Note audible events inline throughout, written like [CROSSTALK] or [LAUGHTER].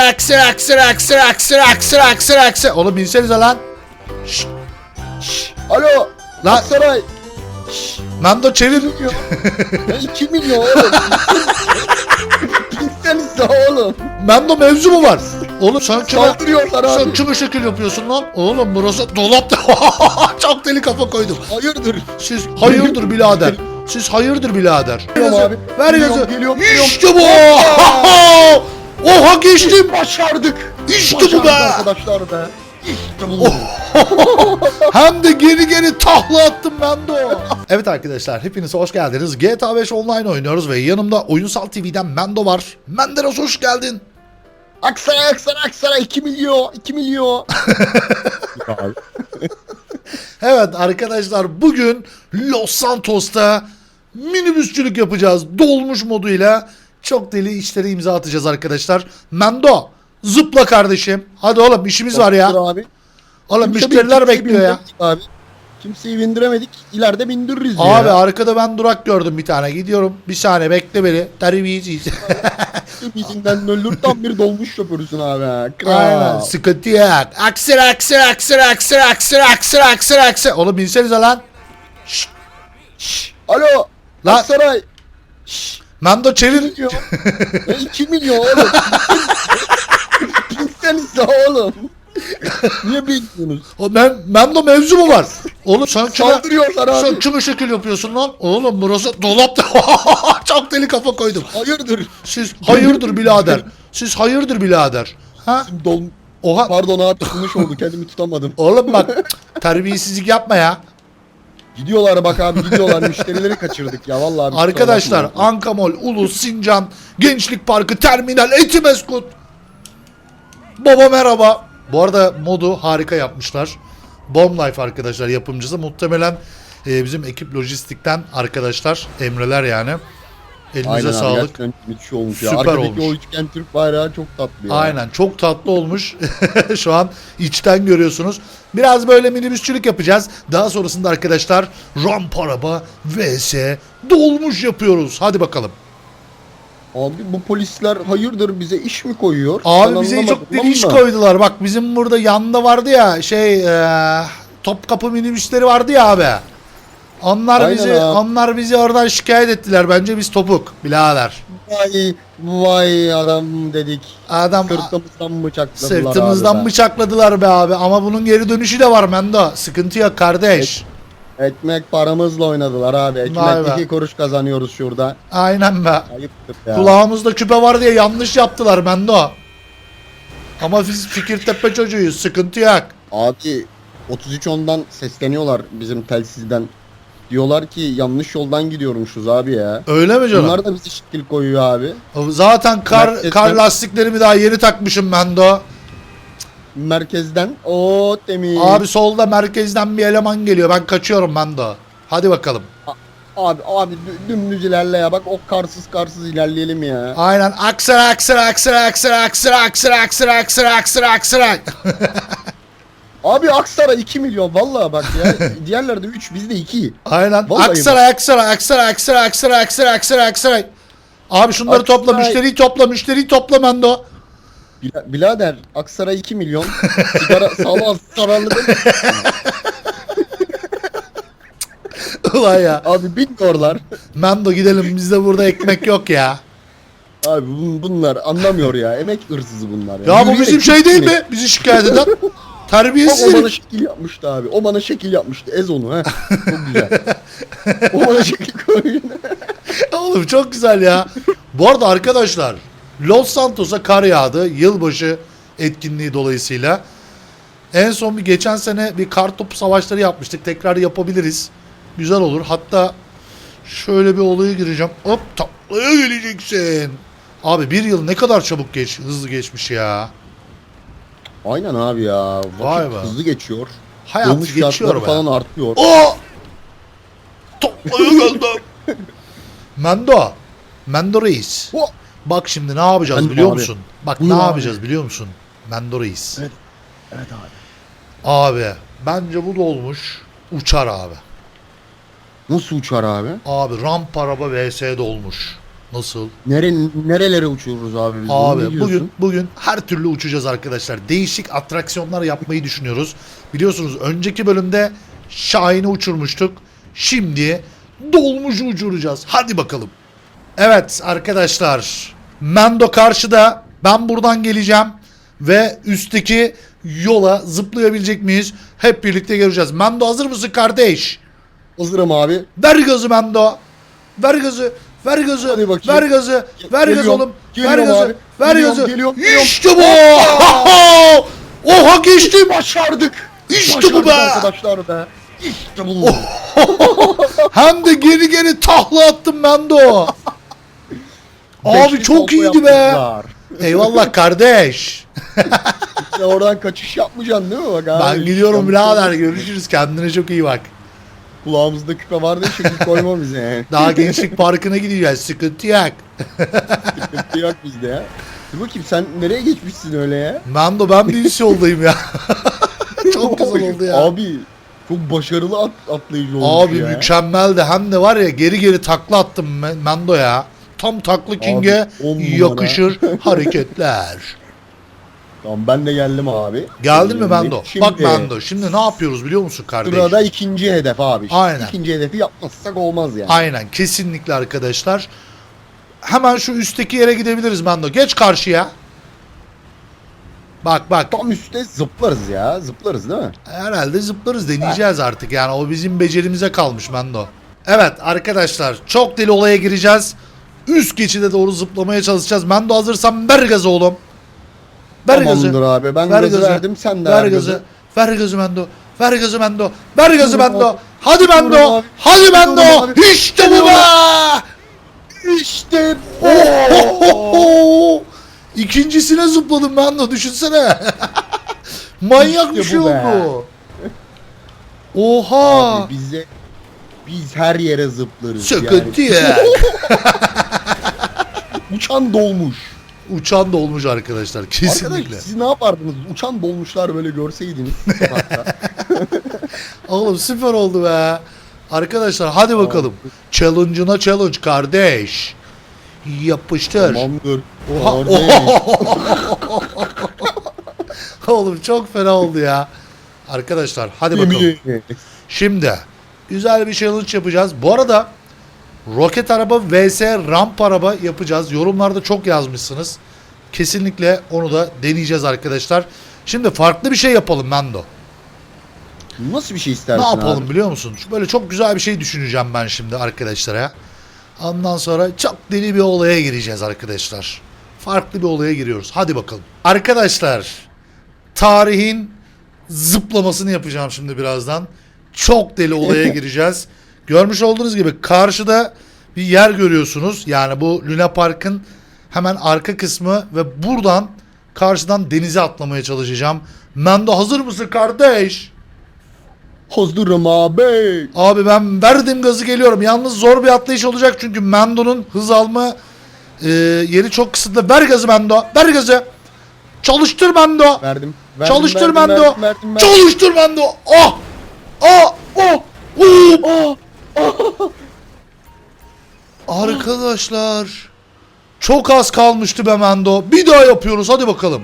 Aksır aksır aksır aksır aksır aksır aksır. Oğlum binsenize lan. Şşt. Şşt. Alo. Lan. Aksaray. Mando çevir. Ya. ya 2 milyon oğlum. Binsenize oğlum. Mando mevzu mu var? Oğlum sen kime... Saldırıyorlar Sen abi. kime şekil yapıyorsun lan? Oğlum burası dolapta. [LAUGHS] Çok deli kafa koydum. Hayırdır? Siz hayırdır birader. Siz hayırdır birader. Geliyorum abi. Ver Geliyorum, gözü. geliyorum, geliyorum. İşte bu. [LAUGHS] Oha geçtim. Başardık. İşte bu Başardık be. arkadaşlar be. İşte bu. [LAUGHS] Hem de geri geri tahla attım ben de o. evet arkadaşlar hepiniz hoş geldiniz. GTA 5 online oynuyoruz ve yanımda Oyunsal TV'den Mendo var. Menderes hoş geldin. Aksaray Aksaray Aksaray 2 milyon. 2 milyon. [LAUGHS] Evet arkadaşlar bugün Los Santos'ta minibüsçülük yapacağız. Dolmuş moduyla çok deli işlere imza atacağız arkadaşlar. Mendo zıpla kardeşim. Hadi oğlum işimiz var ya. Abi. Oğlum Kimse müşteriler bekliyor ya. Abi. Kimseyi bindiremedik. İleride bindiririz Abi ya. arkada ben durak gördüm bir tane. Gidiyorum. Bir saniye bekle beni. Terbiyesiz. Yüzünden ölür tam bir dolmuş şoförüsün abi. Kral. Aynen sıkıntı yok. Aksır aksır aksır aksır aksır aksır aksır aksır. Oğlum binsenize lan. Şşt. Şşt. Alo. Lan. Aksaray. Şşş. Mando çevir. milyon. ya 2 milyon oğlum. Binsenize oğlum. Niye bilmiyorsunuz? O ben Mando mevzu mu var? Oğlum sen kime, Saldırıyorlar abi. sen kime şekil yapıyorsun lan? Oğlum burası dolapta. [LAUGHS] Çok deli kafa koydum. Hayırdır? Siz hayırdır birader. Siz hayırdır birader. Ha? Dol Oha. Pardon abi tutulmuş oldu kendimi tutamadım. Oğlum bak terbiyesizlik yapma ya. Gidiyorlar bak abi gidiyorlar [LAUGHS] müşterileri kaçırdık ya vallahi. bir Arkadaşlar kusura bakmayın. Ankamol, Ulus, Sincan, Gençlik Parkı, Terminal, Etimeskut. Baba merhaba. Bu arada modu harika yapmışlar. Bomb Life arkadaşlar yapımcısı. Muhtemelen e, bizim ekip lojistikten arkadaşlar. Emreler yani. Elinize Aynen abi, sağlık. gerçekten müthiş olmuş ya. Süper Arkadaki olmuş. o üçgen Türk bayrağı çok tatlı ya. Aynen çok tatlı olmuş. [LAUGHS] Şu an içten görüyorsunuz. Biraz böyle minibüsçülük yapacağız. Daha sonrasında arkadaşlar ramp araba vs dolmuş yapıyoruz. Hadi bakalım. Abi bu polisler hayırdır bize iş mi koyuyor? Abi Ben bize anlamadım çok deli iş koydular. Bak bizim burada yanında vardı ya şey eee Topkapı minibüsleri vardı ya abi. Onlar Aynen bizi abi. onlar bizi oradan şikayet ettiler. Bence biz topuk birader. Vay vay adam dedik. Adam Sırtımızdan bıçakladılar sırtımızdan abi bıçakladılar be abi ama bunun geri dönüşü de var Mendo. Sıkıntı yok kardeş. Ekmek paramızla oynadılar abi. Ekmek iki kuruş kazanıyoruz şurada. Aynen be. Ayıptır ya. Kulağımızda küpe var diye yanlış yaptılar Mendo. Ama biz Fikirtepe çocuğuyuz. Sıkıntı yok. Abi 33 ondan sesleniyorlar bizim telsizden. Diyorlar ki yanlış yoldan gidiyormuşuz abi ya. Öyle mi canım? Bunlar da bizi şekil koyuyor abi. Zaten kar Merkezden- kar lastiklerimi daha yeni takmışım Mendo. Merkezden o temiz. Abi solda merkezden bir eleman geliyor. Ben kaçıyorum Mendo. Hadi bakalım. Abi abi dü- dümdüz ilerle ya bak o karsız karsız ilerleyelim ya. Aynen. Aksıra aksıra aksıra aksıra aksıra aksıra aksıra aksıra aksıra aksıra. [LAUGHS] Abi Aksaray 2 milyon vallahi bak ya. [LAUGHS] Diğerlerde 3 bizde 2. Aynen. Vallahi Aksara aksara aksara aksara aksara aksara aksara aksara. Abi şunları topla, Aksaray- müşteriyi topla, müşteriyi topla Mendo. Bila- Bilader Aksaray 2 milyon. Sigara [LAUGHS] sağlığa zararlı değil mi? Ulan ya. Abi bilmiyorlar. Mendo gidelim bizde burada ekmek yok ya. Abi bun- bunlar anlamıyor ya. Emek hırsızı bunlar ya. Ya bu Yürüyerek bizim şey değil mi? Bizi şikayet eden. [LAUGHS] Bak Terbiyesiz o bana şekil yapmıştı abi. O bana şekil yapmıştı. Ez onu ha. [LAUGHS] Çok güzel. o bana şekil koyuyor. [LAUGHS] Oğlum çok güzel ya. Bu arada arkadaşlar Los Santos'a kar yağdı. Yılbaşı etkinliği dolayısıyla. En son bir geçen sene bir kar topu savaşları yapmıştık. Tekrar yapabiliriz. Güzel olur. Hatta şöyle bir olaya gireceğim. Hop taklaya geleceksin. Abi bir yıl ne kadar çabuk geç, hızlı geçmiş ya. Aynen abi ya. Vakit Vay be. hızlı geçiyor. Hayat Dolmuş geçiyor be. falan artıyor. O! Taklaya [LAUGHS] geldim. Mendo. Mendo Reis. O! Bak şimdi ne yapacağız Ben- biliyor abi. musun? Bak Buyur ne abi. yapacağız biliyor musun? Mendo Reis. Evet. Evet abi. Abi bence bu dolmuş uçar abi. Nasıl uçar abi? Abi ramp araba vs dolmuş. Nasıl? Nere, nerelere uçuyoruz abi biz? Abi bugün bugün her türlü uçacağız arkadaşlar. Değişik atraksiyonlar yapmayı düşünüyoruz. Biliyorsunuz önceki bölümde Şahin'i uçurmuştuk. Şimdi dolmuşu uçuracağız. Hadi bakalım. Evet arkadaşlar. Mendo karşıda. Ben buradan geleceğim. Ve üstteki yola zıplayabilecek miyiz? Hep birlikte göreceğiz. Mendo hazır mısın kardeş? Hazırım abi. Ver gazı Mendo. Ver gazı. Ver gazı. Hadi bakayım. Ver gazı. Ver Geliyorum. oğlum. Ver gazı. abi. Ver Geliyorum, gazı. geliyorum, geliyorum. İşte bu. [LAUGHS] Oha geçtim. Başardık. İşte Başardık bu be. arkadaşlar be. İşte bu. [LAUGHS] Hem de geri geri tahla attım Mendo. [LAUGHS] Abi Beşli çok kompo iyiydi be. yaptılar. Eyvallah kardeş. Sen oradan kaçış yapmayacaksın değil mi bak abi? Ben gidiyorum birader. Görüşürüz. Kendine çok iyi bak. Kulağımızda küpe var diye şekil koyma bize yani. [LAUGHS] Daha gençlik parkına gideceğiz. Sıkıntı yok. Sıkıntı yok bizde ya. Dur bakayım sen nereye geçmişsin öyle ya? Mendo ben bir yoldayım ya. [LAUGHS] çok güzel oldu ya. Abi çok başarılı at, atlayıcı olmuş Abi ya. mükemmeldi. Hem de var ya geri geri takla attım Men- Mendo ya. Tam takla King'e yakışır hareketler. [LAUGHS] Tamam ben de geldim abi. Geldin mi Mendo? Şimdi Bak Mendo şimdi ne yapıyoruz biliyor musun kardeş? Sırada ikinci hedef abi. Aynen. İkinci hedefi yapmazsak olmaz yani. Aynen kesinlikle arkadaşlar. Hemen şu üstteki yere gidebiliriz Mendo. Geç karşıya. Bak bak. Tam üstte zıplarız ya. Zıplarız değil mi? Herhalde zıplarız deneyeceğiz artık yani o bizim becerimize kalmış Mendo. Evet arkadaşlar çok deli olaya gireceğiz. Üst geçide doğru zıplamaya çalışacağız. Mendo hazırsan ver gazı oğlum. Ver Tamamdır gazı. abi. Ben Ver gazı verdim. Sen de Ver gazı. gazı. Ver gazı Mendo. Ver gazı Mendo. Ver gazı Mendo. Hadi Mendo. Hadi Mendo. İşte bu be. İşte bu. Ohohoho! [LAUGHS] İkincisine zıpladım Mendo düşünsene. [LAUGHS] Manyak bir şey oldu. Oha. Abi bize biz her yere zıplarız Sıkıntı yani. ya. [LAUGHS] Uçan dolmuş. Uçan da olmuş arkadaşlar kesinlikle. Arkadaş siz ne yapardınız? Uçan dolmuşlar böyle görseydiniz [LAUGHS] sokakta. Oğlum süper oldu be. Arkadaşlar hadi bakalım. Challenge'ına challenge kardeş. Yapıştır. Tamamdır. Oha. Kardeş. [LAUGHS] Oğlum çok fena oldu ya. Arkadaşlar hadi bakalım. Şimdi güzel bir challenge yapacağız. Bu arada roket araba vs ramp araba yapacağız. Yorumlarda çok yazmışsınız. Kesinlikle onu da deneyeceğiz arkadaşlar. Şimdi farklı bir şey yapalım Mendo. Nasıl bir şey istersin Ne yapalım abi? biliyor musun? Böyle çok güzel bir şey düşüneceğim ben şimdi arkadaşlara. Ondan sonra çok deli bir olaya gireceğiz arkadaşlar. Farklı bir olaya giriyoruz. Hadi bakalım. Arkadaşlar tarihin zıplamasını yapacağım şimdi birazdan. Çok deli olaya [LAUGHS] gireceğiz. Görmüş olduğunuz gibi karşıda bir yer görüyorsunuz. Yani bu Luna Park'ın hemen arka kısmı ve buradan karşıdan denize atlamaya çalışacağım. Mendo hazır mısın kardeş? Hazırım abi. Abi ben verdim gazı geliyorum. Yalnız zor bir atlayış olacak çünkü Mendo'nun hız alma e, yeri çok kısıtlı. Ver gazı Mendo. Ver gazı. Çalıştır Mendo. Verdim. verdim Çalıştır verdim, Mendo. verdim, verdim, verdim. Çalıştır Mendo. Ah! Ah! Oh! Oh! [LAUGHS] Arkadaşlar çok az kalmıştı be Mendo. Bir daha yapıyoruz. Hadi bakalım.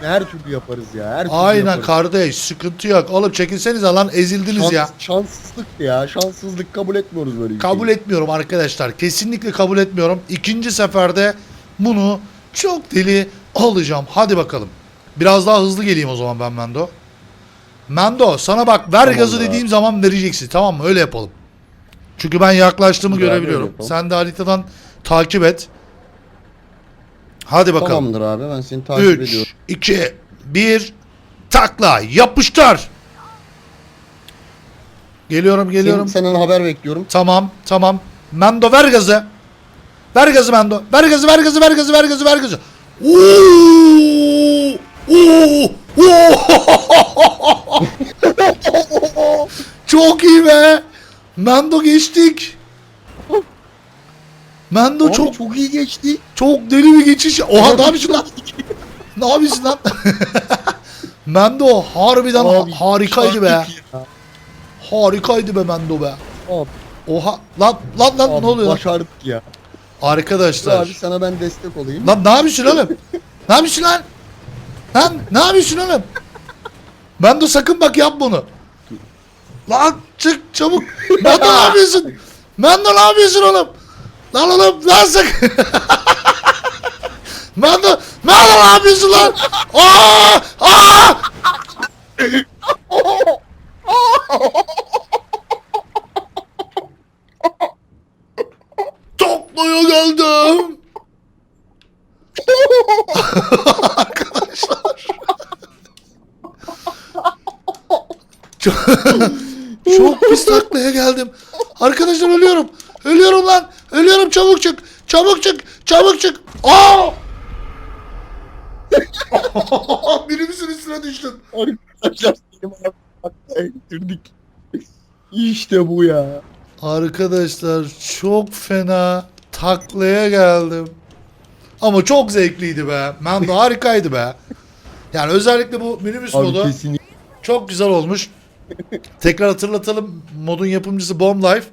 Her türlü yaparız ya. Her türlü Aynen yaparız. kardeş. Sıkıntı yok. Oğlum çekilsenize lan ezildiniz Şans, ya. Şanssızlık ya. Şanssızlık kabul etmiyoruz böyle Kabul şeyi. etmiyorum arkadaşlar. Kesinlikle kabul etmiyorum. İkinci seferde bunu çok deli alacağım. Hadi bakalım. Biraz daha hızlı geleyim o zaman ben Mendo. Mendo sana bak ver Tamam gazı da. dediğim zaman vereceksin. Tamam mı? Öyle yapalım. Çünkü ben yaklaştığımı Beraber görebiliyorum. Sen de haritadan takip et. Hadi bakalım. Tamamdır abi ben seni takip 3, ediyorum. 2, 1 takla yapıştır. Geliyorum geliyorum. Senin, senden haber bekliyorum. Tamam tamam. Mendo ver gazı. Ver gazı Mendo. Ver gazı ver gazı ver gazı ver gazı ver gazı. Oo! Oo! Oo! [LAUGHS] çok iyi be. Mendo geçtik. Mendo Abi çok çok iyi geçti. çok deli bir geçiş. Oha ne yapıyorsun lan? Ne yapıyorsun lan? [LAUGHS] Mendo harbiden Abi, harikaydı be. Harikaydı be Mendo be. Abi, Oha lan lan lan Abi ne oluyor? Başardık ya. Arkadaşlar. Abi sana ben destek olayım. Lan ne yapıyorsun oğlum? Ne yapıyorsun lan? Lan ne yapıyorsun oğlum? Ben de sakın bak yap bunu. Lan çık çabuk. Ben de ne yapıyorsun? Ben de ne yapıyorsun oğlum? Lan oğlum lan sakın. ben de ben de ne yapıyorsun lan? Aa! Aa! Toplaya geldim. Arkadaşlar. Çok, çok pis taklaya geldim. Arkadaşlar ölüyorum. Ölüyorum lan. Ölüyorum çabuk çık. Çabuk çık. Aa! [LAUGHS] Minibüsün üstüne düştüm. Arkadaşlar benim abi getirdik. İşte bu ya. Arkadaşlar çok fena taklaya geldim. Ama çok zevkliydi be. Mando harikaydı be. Yani özellikle bu minibüs Abi modu kesinlikle. çok güzel olmuş. Tekrar hatırlatalım. Modun yapımcısı Bomb Life.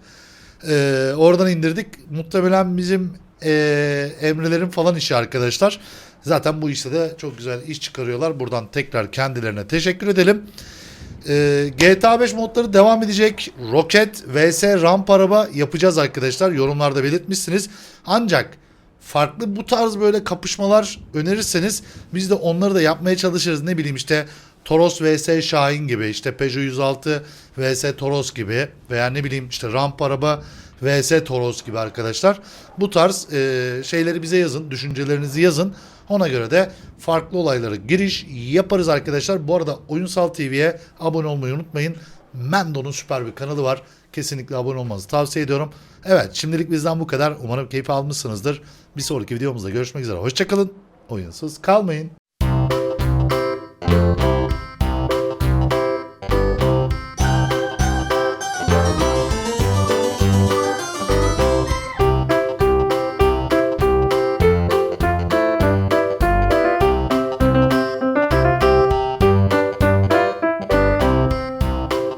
Ee, oradan indirdik. Muhtemelen bizim ee, Emre'lerin falan işi arkadaşlar. Zaten bu işte de çok güzel iş çıkarıyorlar. Buradan tekrar kendilerine teşekkür edelim. Ee, GTA 5 modları devam edecek. Rocket vs ramp araba yapacağız arkadaşlar. Yorumlarda belirtmişsiniz. Ancak farklı bu tarz böyle kapışmalar önerirseniz biz de onları da yapmaya çalışırız. Ne bileyim işte Toros vs Şahin gibi işte Peugeot 106 vs Toros gibi veya ne bileyim işte ramp araba vs Toros gibi arkadaşlar. Bu tarz e, şeyleri bize yazın. Düşüncelerinizi yazın. Ona göre de farklı olaylara giriş yaparız arkadaşlar. Bu arada Oyunsal TV'ye abone olmayı unutmayın. Mendo'nun süper bir kanalı var. Kesinlikle abone olmanızı tavsiye ediyorum. Evet şimdilik bizden bu kadar. Umarım keyif almışsınızdır. Bir sonraki videomuzda görüşmek üzere. Hoşçakalın. Oyunsuz kalmayın.